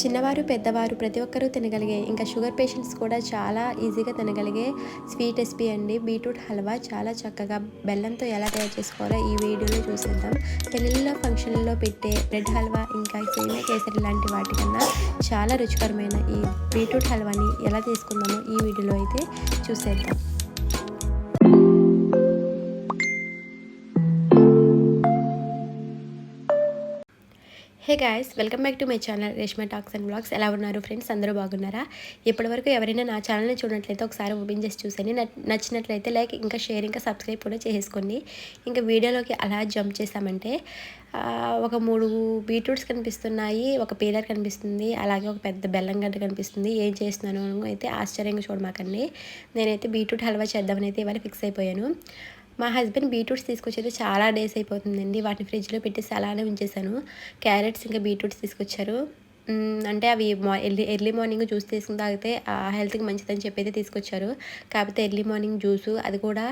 చిన్నవారు పెద్దవారు ప్రతి ఒక్కరూ తినగలిగే ఇంకా షుగర్ పేషెంట్స్ కూడా చాలా ఈజీగా తినగలిగే స్వీట్ రెసిపీ అండి. బీట్రూట్ హల్వా చాలా చక్కగా బెల్లంతో ఎలా తయారు చేసుకోవాలో ఈ వీడియోలో చూసేద్దాం. పెళ్ళిళ్ళలో ఫంక్షన్లలో పెట్టే బ్రెడ్ హల్వా ఇంకా సేమియా కేసరి లాంటి వాటికన్నా చాలా రుచికరమైన ఈ బీట్రూట్ హల్వాని ఎలా తీసుకుందామో ఈ వీడియోలో అయితే చూసేద్దాం. Guys welcome back to my channel Reshma talks and vlogs ఎలా ఉన్నారు ఫ్రెండ్స్ అందరూ బాగున్నారా? ఇప్పటివరకు ఎవరైనా నా ఛానల్ని చూడట్లయితే ఒకసారి ఓపెన్ చేసి చూసండి నచ్చినట్లయితే లైక్ ఇంకా షేర్ ఇంకా సబ్స్క్రైబ్ కూడా చేసుకోండి. ఇంకా వీడియోలోకి అలా జంప్ చేసామంటే ఒక మూడు బీట్రూట్స్ కనిపిస్తున్నాయి ఒక పీలర్ కనిపిస్తుంది అలాగే ఒక పెద్ద బెల్లం గడ్డ కనిపిస్తుంది. ఏం చేస్తున్నాను అయితే ఆశ్చర్యంగా చూడమాకండి. నేనైతే బీట్రూట్ హల్వా చేద్దామని అయితే ఇవాళ ఫిక్స్ అయిపోయాను. మా హస్బెండ్ బీట్రూట్స్ తీసుకొచ్చేది చాలా డేస్ అయిపోతుందండి. వాటిని ఫ్రిడ్జ్లో పెట్టేసి అలానే ఉంచేసాను. క్యారెట్స్ ఇంకా బీట్రూట్స్ తీసుకొచ్చారు. అంటే అవి ఎర్లీ ఎర్లీ మార్నింగ్ జ్యూస్ తీసుకుని తాగితే హెల్త్కి మంచిదని చెప్పి అయితే తీసుకొచ్చారు. కాకపోతే ఎర్లీ మార్నింగ్ జ్యూసు అది కూడా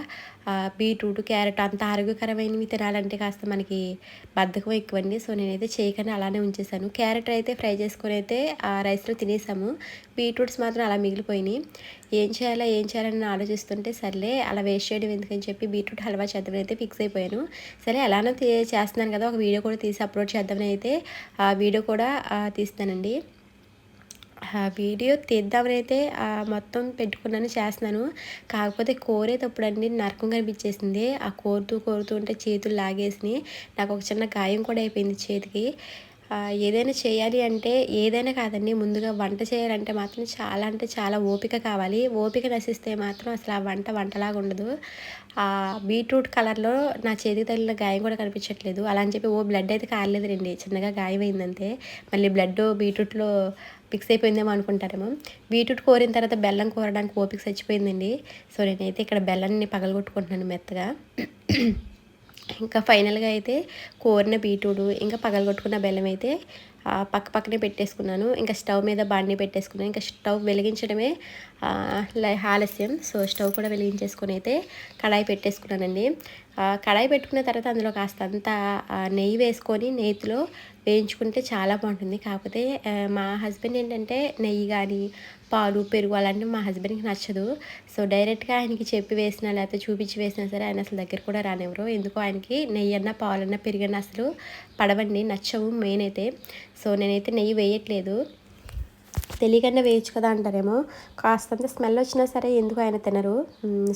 బీట్రూట్ క్యారెట్ అంత ఆరోగ్యకరమైనవి తినాలంటే కాస్త మనకి బద్ధకం ఎక్కువండి. సో నేనైతే చేయకనే అలానే ఉంచేసాను క్యారెట్ అయితే ఫ్రై చేసుకొని అయితే ఆ రైస్లో తినేసాము. బీట్రూట్స్ మాత్రం అలా మిగిలిపోయినాయి. ఏం చేయాలా ఏం చేయాలని ఆలోచిస్తుంటే సర్లే అలా వేస్ట్ చేయడం ఎందుకని చెప్పి బీట్రూట్ హల్వా చేద్దామని అయితే ఫిక్స్ అయిపోయాను. సరే ఎలానో చేస్తున్నాను కదా ఒక వీడియో కూడా తీసి అప్లోడ్ చేద్దామని అయితే ఆ వీడియో కూడా తీస్తానండి వీడియో తీద్దామని అయితే మొత్తం పెట్టుకున్నాను చేస్తున్నాను. కాకపోతే కోరేటప్పుడు అండి నరకం కనిపించేసింది. ఆ కోరుతూ కోరుతూ ఉంటే చేతులు లాగేసినాయి. నాకు ఒక చిన్న గాయం కూడా అయిపోయింది చేతికి. ఏదైనా చేయాలి అంటే ఏదైనా కాదండి ముందుగా వంట చేయాలంటే మాత్రం చాలా అంటే చాలా ఓపిక కావాలి. ఓపిక నశిస్తే మాత్రం అసలు ఆ వంట వంటలాగా ఉండదు. బీట్రూట్ కలర్లో నా చేతికి తగిలిన గాయం కూడా కనిపించట్లేదు. అలా అని చెప్పి ఓ బ్లడ్ అయితే కాలేదు రండి చిన్నగా గాయం అయిందంతే మళ్ళీ బ్లడ్ బీట్రూట్లో ఫిక్స్ అయిపోయిందేమో అనుకుంటారేమో. బీట్రూట్ కోరిన తర్వాత బెల్లం కోరడానికి ఓపిక చచ్చిపోయిందండి. సో నేనైతే ఇక్కడ బెల్లాన్ని పగలగొట్టుకుంటున్నాను మెత్తగా. ఇంకా ఫైనల్గా అయితే కోరిన బీట్రూట్ ఇంకా పగలగొట్టుకున్న బెల్లం అయితే పక్క పక్కనే పెట్టేసుకున్నాను. ఇంకా స్టవ్ మీద బాండి పెట్టేసుకున్నాను. ఇంకా స్టవ్ వెలిగించడమే ఆలస్యం. సో స్టవ్ కూడా వెలిగించేసుకుని అయితే కడాయి పెట్టేసుకున్నానండి. కడాయి పెట్టుకున్న తర్వాత అందులో కాస్త అంతా నెయ్యి వేసుకొని నెయ్యిలో వేయించుకుంటే చాలా బాగుంటుంది. కాకపోతే మా హస్బెండ్ ఏంటంటే నెయ్యి కానీ పాలు పెరుగు అలాంటివి మా హస్బెండ్కి నచ్చదు. సో డైరెక్ట్గా ఆయనకి చెప్పి వేసినా లేకపోతే చూపించి వేసినా సరే ఆయన అసలు దగ్గర కూడా రానివ్వరు. ఎందుకో ఆయనకి నెయ్యి అన్న పాలన్నా పెరిగన్న అసలు పడవండి నచ్చవు మెయిన్ అయితే. సో నేనైతే నెయ్యి వేయట్లేదు. తెలియకుండా వేయచ్చు కదా అంటారేమో. కాస్తంత స్మెల్ వచ్చినా సరే ఎందుకు ఆయన తినరు.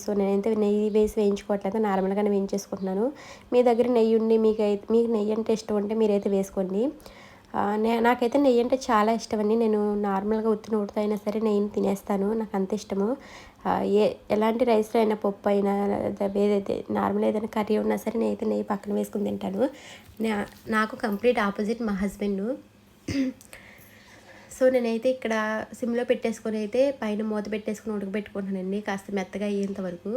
సో నేనైతే నెయ్యి వేసి వేయించుకోవట్లేదు. నార్మల్గానే వేయించేసుకుంటున్నాను. మీ దగ్గర నెయ్యి ఉండి మీకు మీకు నెయ్యి అంటే ఇష్టం ఉంటే మీరైతే వేసుకోండి. నాకైతే నెయ్యి అంటే చాలా ఇష్టం అండి. నేను నార్మల్గా ఉత్తి నోటితో అయినా సరే నెయ్యిని తినేస్తాను. నాకు అంత ఇష్టము ఏ ఎలాంటి రైస్లో అయినా పప్పు అయినా ఏదైతే నార్మల్ ఏదైనా కర్రీ ఉన్నా సరే నేనైతే నెయ్యి పక్కన వేసుకుని తింటాను. నాకు కంప్లీట్ ఆపోజిట్ మా హస్బెండ్. సో నేనైతే ఇక్కడ సిమ్లో పెట్టేసుకొని అయితే పైన మూత పెట్టేసుకొని ఉడకబెట్టుకుంటానండి. కాస్త మెత్తగా అయ్యేంత వరకు.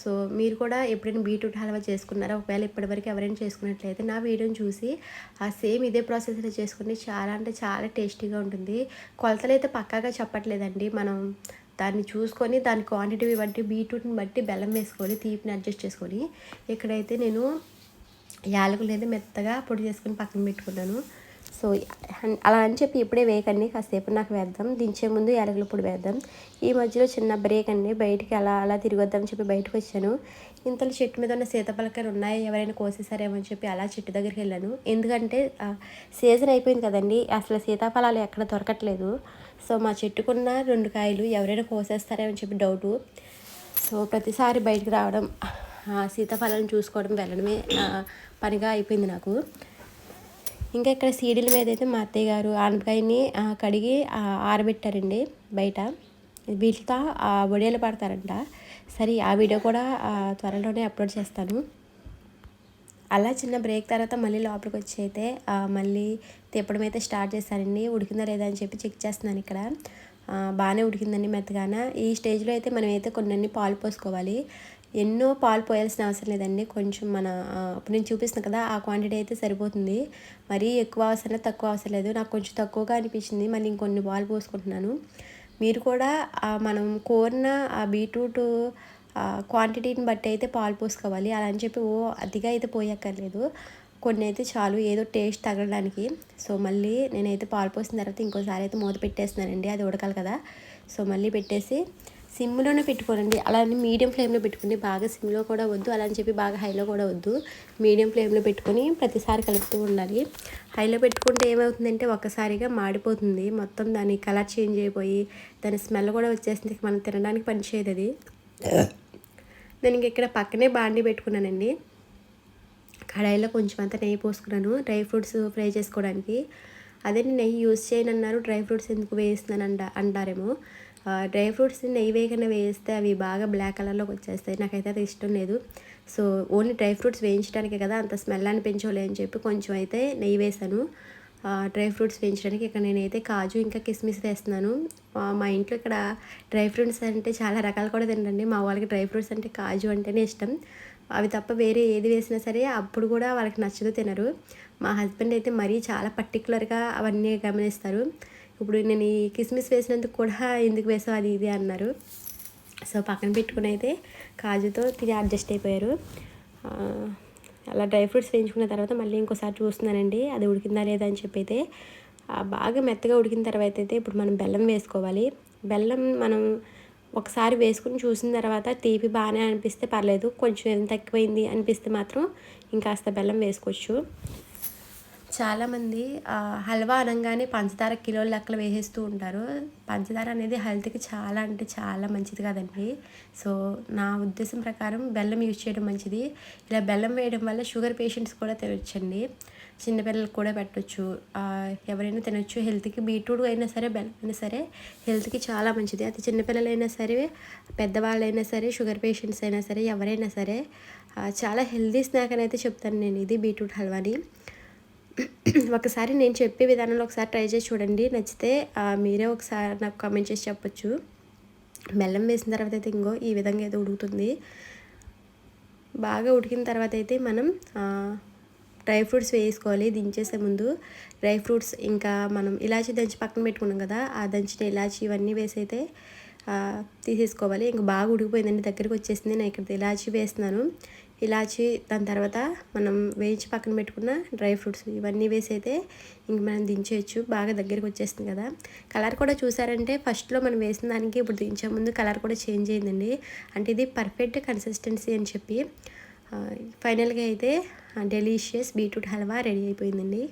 సో మీరు కూడా ఎప్పుడైనా బీట్రూట్ హల్వా చేసుకున్నారా? ఒకవేళ ఇప్పటివరకు ఎవరైనా చేసుకున్నట్లయితే నా వీడియోని చూసి ఆ సేమ్ ఇదే ప్రాసెస్లో చేసుకుని చాలా అంటే చాలా టేస్టీగా ఉంటుంది. కొలతలు అయితే పక్కాగా చెప్పట్లేదండి. మనం దాన్ని చూసుకొని దాని క్వాంటిటీ బట్టి బీట్రూట్ని బట్టి బెల్లం వేసుకొని తీపిని అడ్జస్ట్ చేసుకొని ఇక్కడైతే నేను యాలకులు అయితే మెత్తగా పొడి చేసుకొని పక్కన పెట్టుకున్నాను. సో అలా అని చెప్పి ఇప్పుడే వేయకండి కాసేపు నాకు వేద్దాం. దించే ముందు యాలకుల పొడి వేద్దాం. ఈ మధ్యలో చిన్న బ్రేక్ అండి. బయటికి అలా అలా తిరిగొద్దామని చెప్పి బయటకు వచ్చాను. ఇంతలో చెట్టు మీద ఉన్న సీతపలకాయలు ఉన్నాయి. ఎవరైనా కోసేసారేమో అని చెప్పి అలా చెట్టు దగ్గరికి వెళ్ళాను. ఎందుకంటే సీజన్ అయిపోయింది కదండి. అసలు సీతాఫలాలు ఎక్కడ దొరకట్లేదు. సో మా చెట్టుకున్న రెండు కాయలు ఎవరైనా కోసేస్తారేమో చెప్పి డౌటు. సో ప్రతిసారి బయటకు రావడం సీతాఫలాలను చూసుకోవడం వెళ్ళడమే పనిగా అయిపోయింది నాకు. ఇంకా ఇక్కడ సీడీల మీద అయితే మా అత్తయ్య గారు ఆనపకాయని కడిగి ఆరబెట్టారండి బయట. వీటితో వడియాలు పడతారంట. సరే ఆ వీడియో కూడా త్వరలోనే అప్లోడ్ చేస్తాను. అలా చిన్న బ్రేక్ తర్వాత మళ్ళీ లోపలికి వచ్చి అయితే మళ్ళీ తిప్పడం అయితే స్టార్ట్ చేస్తానండి ఉడికిందా లేదా అని చెప్పి చెక్ చేస్తున్నాను ఇక్కడ. బాగానే ఉడికిందండి మెత్తగాన. ఈ స్టేజ్లో అయితే మనం అయితే కొన్ని పాలు పోసుకోవాలి. ఎన్నో పాలు పోయాల్సిన అవసరం లేదండి. కొంచెం మన ఇప్పుడు నేను చూపిస్తున్నాను కదా ఆ క్వాంటిటీ అయితే సరిపోతుంది. మరీ ఎక్కువ అవసరం లేదు తక్కువ అవసరం లేదు. నాకు కొంచెం తక్కువగా అనిపించింది. మళ్ళీ ఇంకొన్ని పాలు పోసుకుంటున్నాను. మీరు కూడా మనం కోరిన ఆ బీట్రూట్ క్వాంటిటీని బట్టి అయితే పాలు పోసుకోవాలి. అలా అని చెప్పి ఓ అతిగా అయితే పోయక్కర్లేదు. కొన్ని అయితే చాలు ఏదో టేస్ట్ తగలడానికి. సో మళ్ళీ నేనైతే పాలు పోసిన తర్వాత ఇంకోసారి అయితే మూత పెట్టేస్తున్నానండి. అది ఉడకాలి కదా. సో మళ్ళీ పెట్టేసి సిమ్లోనే పెట్టుకోనండి అలానే మీడియం ఫ్లేమ్లో పెట్టుకుని బాగా సిమ్లో కూడా వద్దు. అలా అని చెప్పి బాగా హైలో కూడా వద్దు. మీడియం ఫ్లేమ్లో పెట్టుకొని ప్రతిసారి కలుపుతూ ఉండాలి. హైలో పెట్టుకుంటే ఏమవుతుందంటే ఒక్కసారిగా మాడిపోతుంది. మొత్తం దాని కలర్ చేంజ్ అయిపోయి దాని స్మెల్ కూడా వచ్చేసింది మనం తినడానికి పనిచేయదు అది. నేను ఇంక ఇక్కడ పక్కనే బాండి పెట్టుకున్నానండి. కడాయిలో కొంచెం అంతా నెయ్యి పోసుకున్నాను. డ్రై ఫ్రూట్స్ ఫ్రై చేసుకోవడానికి. అదే నెయ్యి యూజ్ చేయను అన్నారు డ్రై ఫ్రూట్స్ ఎందుకు వేస్తున్నాను అంట అంటారేమో డ్రై ఫ్రూట్స్ నెయ్యి వేయకుండా వేయిస్తే అవి బాగా బ్లాక్ కలర్లోకి వచ్చేస్తాయి. నాకైతే అది ఇష్టం లేదు. సో ఓన్లీ డ్రై ఫ్రూట్స్ వేయించడానికే కదా అంత స్మెల్ అనిపించలే అని చెప్పి కొంచెం అయితే నెయ్యి వేసాను డ్రై ఫ్రూట్స్ వేయించడానికి ఇక్కడ నేనైతే కాజు ఇంకా కిస్మిస్ వేస్తున్నాను. మా ఇంట్లో ఇక్కడ డ్రై ఫ్రూట్స్ అంటే చాలా రకాలు కూడా తినండి మా వాళ్ళకి డ్రై ఫ్రూట్స్ అంటే కాజు అంటేనే ఇష్టం. అవి తప్ప వేరే ఏది వేసినా సరే అప్పుడు కూడా వాళ్ళకి నచ్చదు తినరు. మా హస్బెండ్ అయితే మరీ చాలా పర్టికులర్గా అవన్నీ గమనిస్తారు. ఇప్పుడు నేను ఈ కిస్మిస్ వేసినందుకు కూడా ఎందుకు వేసావు అది ఇది అన్నారు. సో పక్కన పెట్టుకుని అయితే కాజుతో తిని అడ్జస్ట్ అయిపోయారు. అలా డ్రై ఫ్రూట్స్ వేయించుకున్న తర్వాత మళ్ళీ ఇంకోసారి చూస్తున్నానండి అది ఉడికిందా లేదా అని చెప్పి అయితే బాగా మెత్తగా ఉడికిన తర్వాత అయితే ఇప్పుడు మనం బెల్లం వేసుకోవాలి. బెల్లం మనం ఒకసారి వేసుకుని చూసిన తర్వాత తీపి బాగానే అనిపిస్తే పర్లేదు కొంచెం ఎంత తక్కువైంది అనిపిస్తే మాత్రం ఇంకాస్త బెల్లం వేసుకోవచ్చు. చాలామంది హల్వా అనగానే పంచదార కిలోల లెక్కలు వేసేస్తూ ఉంటారు. పంచదార అనేది హెల్త్కి చాలా అంటే చాలా మంచిది కదండి. సో నా ఉద్దేశం ప్రకారం బెల్లం యూజ్ చేయడం మంచిది. ఇలా బెల్లం వేయడం వల్ల షుగర్ పేషెంట్స్ కూడా తినొచ్చండి. చిన్నపిల్లలకు కూడా పెట్టచ్చు. ఎవరైనా తినొచ్చు. హెల్త్కి బీట్రూట్ అయినా సరే బెల్లం అయినా సరే హెల్త్కి చాలా మంచిది. అది చిన్నపిల్లలైనా సరే పెద్దవాళ్ళైనా సరే షుగర్ పేషెంట్స్ అయినా సరే ఎవరైనా సరే చాలా హెల్తీ స్నాక్ అని అయితే చెప్తాను నేను. ఇది బీట్రూట్ హల్వాని. ఒకసారి నేను చెప్పే విధానంలో ఒకసారి ట్రై చేసి చూడండి. నచ్చితే మీరే ఒకసారి నాకు కామెంట్ చేసి చెప్పొచ్చు. బెల్లం వేసిన తర్వాత అయితే ఇంకో ఈ విధంగా అయితే ఉడుకుతుంది. బాగా ఉడికిన తర్వాత అయితే మనం డ్రై ఫ్రూట్స్ వేసుకోవాలి దించేసే ముందు. డ్రై ఫ్రూట్స్ ఇంకా మనం ఇలాచీ దంచి పక్కన పెట్టుకున్నాం కదా ఆ దంచిన ఇలాచీ ఇవన్నీ వేసి అయితే తీసేసుకోవాలి. ఇంకా బాగా ఉడికిపోయిందండి దగ్గరికి వచ్చేసింది. నేను ఇక్కడ ఇలాచీ వేస్తున్నాను. ఇలాచి దాని తర్వాత మనం వేయించి పక్కన పెట్టుకున్న డ్రై ఫ్రూట్స్ ఇవన్నీ వేసి అయితే ఇంక మనం దించేయచ్చు. బాగా దగ్గరికి వచ్చేస్తుంది కదా. కలర్ కూడా చూసారంటే ఫస్ట్లో మనం వేసిన దానికి ఇప్పుడు దించే ముందు కలర్ కూడా చేంజ్ అయిందండి. అంటే ఇది పర్ఫెక్ట్ కన్సిస్టెన్సీ అని చెప్పి. ఫైనల్గా అయితే డెలీషియస్ బీట్రూట్ హల్వా రెడీ అయిపోయిందండి.